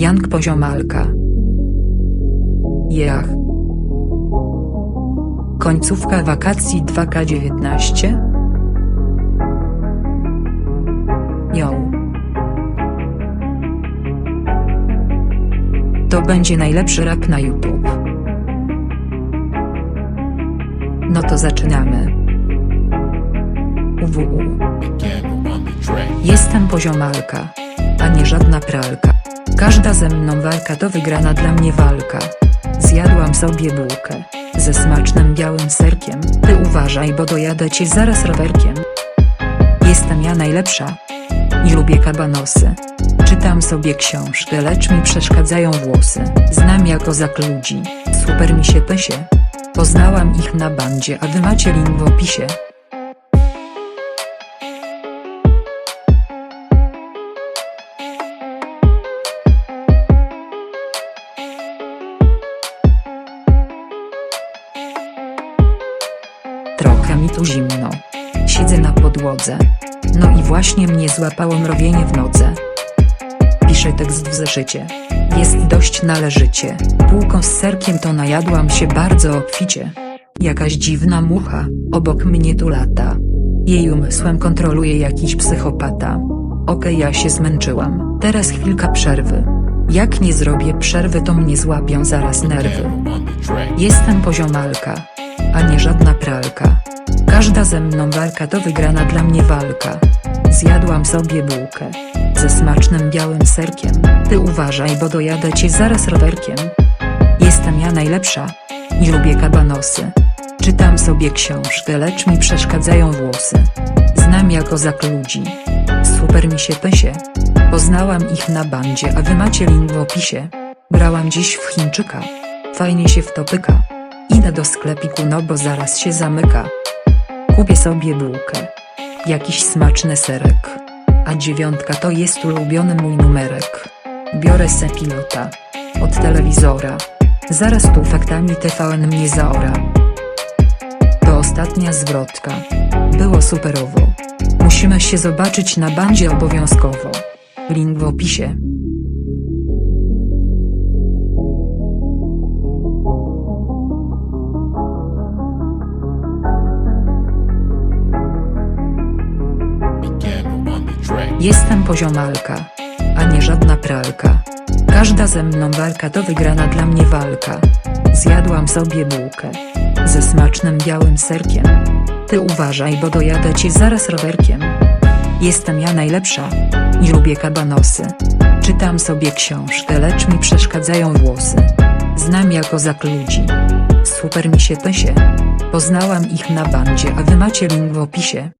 Jank Poziomalka. Jach. Końcówka wakacji 2K19? Ją. To będzie najlepszy rap na YouTube. No to zaczynamy. UWU. Jestem poziomalka, a nie żadna pralka. Każda ze mną walka to wygrana dla mnie walka. Zjadłam sobie bułkę ze smacznym białym serkiem. Ty uważaj, bo dojadę cię zaraz rowerkiem. Jestem ja najlepsza i lubię kabanosy. Czytam sobie książkę, lecz mi przeszkadzają włosy. Znam ja kozak ludzi, super mi się pysie. Poznałam ich na bandzie, a wy macie link w opisie. Mi tu zimno. Siedzę na podłodze. No i właśnie mnie złapało mrowienie w nodze. Piszę tekst w zeszycie. Jest dość należycie. Półką z serkiem to najadłam się bardzo obficie. Jakaś dziwna mucha, obok mnie tu lata. Jej umysłem kontroluje jakiś psychopata. Okej, ja się zmęczyłam. Teraz chwilka przerwy. Jak nie zrobię przerwy, to mnie złapią zaraz nerwy. Jestem poziomalka, a nie żadna pralka. Każda ze mną walka to wygrana dla mnie walka. Zjadłam sobie bułkę ze smacznym białym serkiem. Ty uważaj, bo dojadę cię zaraz rowerkiem. Jestem ja najlepsza i lubię kabanosy. Czytam sobie książkę, lecz mi przeszkadzają włosy. Znam ja kozak ludzi. Super mi się pysie. Poznałam ich na bandzie, a wy macie link w opisie. Grałam dziś w Chińczyka. Fajnie się w to pyka. Idę do sklepiku, no bo zaraz się zamyka. Kupię sobie bułkę. Jakiś smaczny serek. A dziewiątka to jest ulubiony mój numerek. Biorę se pilota. Od telewizora. Zaraz tu faktami TVN mnie zaora. To ostatnia zwrotka. Było superowo. Musimy się zobaczyć na bandzie obowiązkowo. Link w opisie. Jestem poziomalka, a nie żadna pralka. Każda ze mną walka to wygrana dla mnie walka. Zjadłam sobie bułkę ze smacznym białym serkiem. Ty uważaj, bo dojadę cię zaraz rowerkiem. Jestem ja najlepsza i lubię kabanosy. Czytam sobie książkę, lecz mi przeszkadzają włosy. Znam ja kozak ludzi. Super mi się pysie. Poznałam ich na bandzie, a wy macie link w opisie.